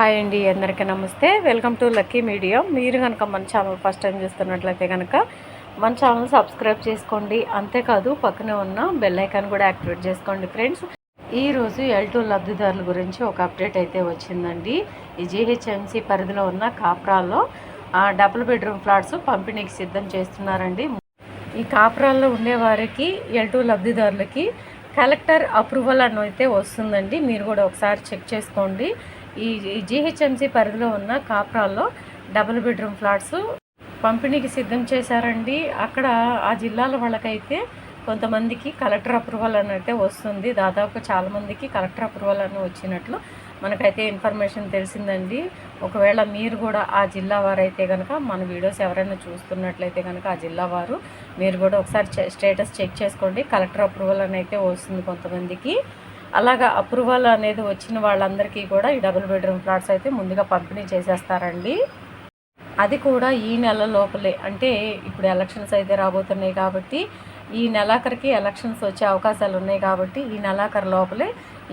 Hi అండి అందరికీ నమస్తే. వెల్కమ్ టు లక్కీ మీడియా మీరు కనుక మన ఛానల్ ఫస్ట్ టైం చూస్తున్నట్లయితే కనుక మన ఛానల్ సబ్స్క్రైబ్ చేసుకోండి. అంతేకాదు పక్కనే ఉన్న బెల్ ఐకాన్ కూడా యాక్టివేట్ చేసుకోండి ఫ్రెండ్స్. ఈరోజు ఎల్ టూ లబ్ధిదారుల గురించి ఒక అప్డేట్ అయితే వచ్చిందండి. ఈ జీహెచ్ఎంసీ పరిధిలో ఉన్న కాప్రాల్లో ఆ, డబుల్ బెడ్రూమ్ ఫ్లాట్స్ పంపిణీకి సిద్ధం చేస్తున్నారండి. ఈ కాపురాల్లో ఉండేవారికి ఎల్ టూ లబ్ధిదారులకి కలెక్టర్ అప్రూవల్ అని అయితే వస్తుందండి. మీరు కూడా ఒకసారి చెక్ చేసుకోండి. ఈ జీహెచ్ఎంసీ పరిధిలో ఉన్న కాప్రాల్లో డబుల్ బెడ్రూమ్ ఫ్లాట్స్ పంపిణీకి సిద్ధం చేశారండి. అక్కడ ఆ జిల్లాల వాళ్ళకైతే కొంతమందికి కలెక్టర్ అప్రూవల్ అని వస్తుంది. దాదాపు చాలామందికి కలెక్టర్ అప్రూవల్ అని వచ్చినట్లు మనకైతే ఇన్ఫర్మేషన్ తెలిసిందండి. ఒకవేళ మీరు కూడా ఆ జిల్లా వారైతే కనుక మన వీడియోస్ ఎవరైనా చూస్తున్నట్లయితే కనుక ఆ జిల్లా వారు మీరు కూడా ఒకసారి స్టేటస్ చెక్ చేసుకోండి. కలెక్టర్ అప్రూవల్ అని అయితే వస్తుంది కొంతమందికి. అలాగా అప్రూవల్ అనేది వచ్చిన వాళ్ళందరికీ కూడా ఈ డబుల్ బెడ్రూమ్ ఫ్లాట్స్ అయితే ముందుగా పంపిణీ చేసేస్తారండి. అది కూడా ఈ నెల లోపలే. అంటే ఇప్పుడు ఎలక్షన్స్ అయితే రాబోతున్నాయి కాబట్టి ఈ నెలాఖరికి ఎలక్షన్స్ వచ్చే అవకాశాలు ఉన్నాయి కాబట్టి ఈ నెలాఖరు లోపలే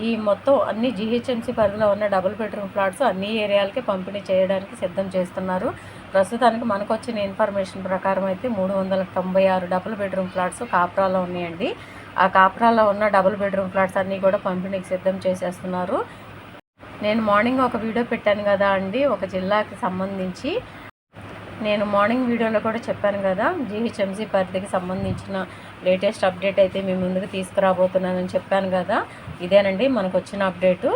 ఈ మొత్తం అన్ని జిహెచ్ఎంసీ పరిధిలో ఉన్న డబుల్ బెడ్రూమ్ ఫ్లాట్స్ అన్ని ఏరియాలకి పంపిణీ చేయడానికి సిద్ధం చేస్తున్నారు. ప్రస్తుతానికి మనకు వచ్చిన ఇన్ఫర్మేషన్ ప్రకారం అయితే మూడు వందల తొంభై ఆరు డబుల్ బెడ్రూమ్ ఫ్లాట్స్ కాపురాలో ఉన్నాయండి. ఆ కాపురాలో ఉన్న డబుల్ బెడ్రూమ్ ఫ్లాట్స్ అన్నీ కూడా పంపిణీకి సిద్ధం చేసేస్తున్నారు. నేను మార్నింగ్ ఒక వీడియో పెట్టాను కదా అండి ఒక జిల్లాకి సంబంధించి. నేను మార్నింగ్ వీడియోలో కూడా చెప్పాను కదా జీహెచ్ఎంసీ పరిధికి సంబంధించిన లేటెస్ట్ అప్డేట్ అయితే మీ ముందుకు తీసుకురాబోతున్నానని చెప్పాను కదా. ఇదేనండి మనకు వచ్చిన అప్డేటు.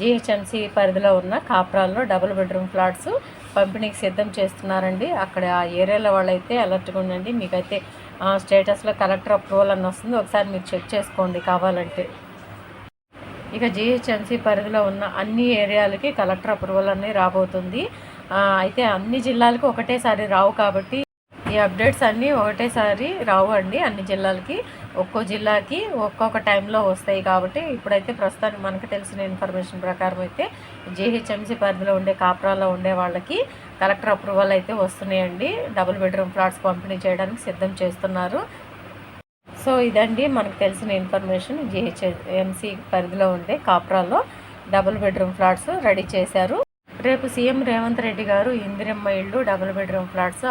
జీహెచ్ఎంసీ పరిధిలో ఉన్న కాపురాల్లో డబుల్ బెడ్రూమ్ ఫ్లాట్స్ పంపిణీకి సిద్ధం చేస్తున్నారండి. అక్కడ ఆ ఏరియాలో వాళ్ళైతే అలర్ట్గా ఉండండి. మీకైతే స్టేటస్లో కలెక్టర్ అప్రూవల్ అని వస్తుంది. ఒకసారి మీరు చెక్ చేసుకోండి కావాలంటే. ఇక జిహెచ్ఎంసీ పరిధిలో ఉన్న అన్ని ఏరియాలకి కలెక్టర్ అప్రూవల్ అనేది రాబోతుంది. అయితే అన్ని జిల్లాలకు ఒకటేసారి రావు కాబట్టి ఈ అప్డేట్స్ అన్నీ ఒకటేసారి రావు అండి అన్ని జిల్లాలకి. ఒక్కో జిల్లాకి ఒక్కొక్క టైంలో వస్తాయి కాబట్టి ఇప్పుడైతే ప్రస్తుతానికి మనకు తెలిసిన ఇన్ఫర్మేషన్ ప్రకారం అయితే జీహెచ్ఎంసీ పరిధిలో ఉండే కాపురాల్లో ఉండే వాళ్ళకి కలెక్టర్ అప్రూవల్ అయితే వస్తున్నాయండి. డబుల్ బెడ్రూమ్ ఫ్లాట్స్ పంపిణీ చేయడానికి సిద్ధం చేస్తున్నారు. సో ఇదండి మనకు తెలిసిన ఇన్ఫర్మేషన్. జీహెచ్ఎంసీ పరిధిలో ఉండే కాపురాల్లో డబుల్ బెడ్రూమ్ ఫ్లాట్స్ రెడీ చేశారు. రేపు సీఎం రేవంత్ రెడ్డి గారు ఇందిరమ్మ ఇళ్ళు డబుల్ బెడ్రూమ్ ఫ్లాట్స్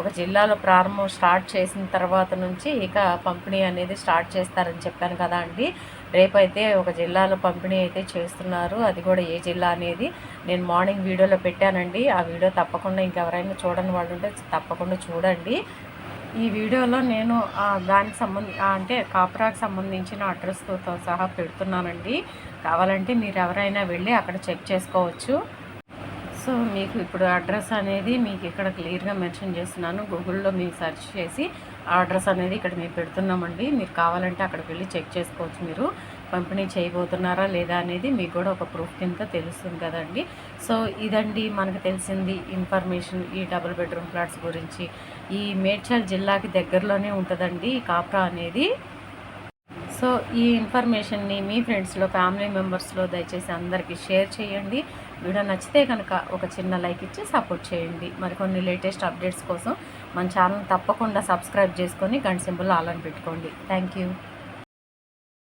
ఒక జిల్లాలో ప్రారంభం స్టార్ట్ చేసిన తర్వాత నుంచి ఇక పంపిణీ అనేది స్టార్ట్ చేస్తారని చెప్పాను కదా అండి. రేపైతే ఒక జిల్లాలో పంపిణీ అయితే చేస్తున్నారు. అది కూడా ఏ జిల్లా అనేది నేను మార్నింగ్ వీడియోలో పెట్టానండి. ఆ వీడియో తప్పకుండా ఇంకెవరైనా చూడని వాళ్ళు ఉంటే తప్పకుండా చూడండి. ఈ వీడియోలో నేను దానికి సంబంధి అంటే కాపురాకి సంబంధించిన అడ్రస్తో సహా పెడుతున్నానండి. కావాలంటే మీరు ఎవరైనా వెళ్ళి అక్కడ చెక్ చేసుకోవచ్చు. సో మీకు ఇప్పుడు అడ్రస్ అనేది మీకు ఇక్కడ క్లియర్గా మెన్షన్ చేస్తున్నాను. గూగుల్లో మీరు సెర్చ్ చేసి ఆ అడ్రస్ అనేది ఇక్కడ మేము పెడుతున్నామండి. మీరు కావాలంటే అక్కడికి వెళ్ళి చెక్ చేసుకోవచ్చు మీరు. పంపిణీ చేయబోతున్నారా లేదా అనేది మీకు కూడా ఒక ప్రూఫ్ కింద తెలుస్తుంది కదండి. సో ఇదండి మనకు తెలిసింది ఇన్ఫర్మేషన్ ఈ డబుల్ బెడ్రూమ్ ఫ్లాట్స్ గురించి. ఈ మేడ్చల్ జిల్లాకి దగ్గరలోనే ఉంటుందండి ఈ కాప్రా అనేది. సో ఈ ఇన్ఫర్మేషన్ని మీ ఫ్రెండ్స్లో ఫ్యామిలీ మెంబర్స్లో దయచేసి అందరికీ షేర్ చేయండి. వీడియో నచ్చితే కనుక ఒక చిన్న లైక్ ఇచ్చి సపోర్ట్ చేయండి. మరికొన్ని లేటెస్ట్ అప్డేట్స్ కోసం మన ఛానల్ తప్పకుండా సబ్స్క్రైబ్ చేసుకొని గంట సింబల్ ఆలని పెట్టుకోండి. Thank you.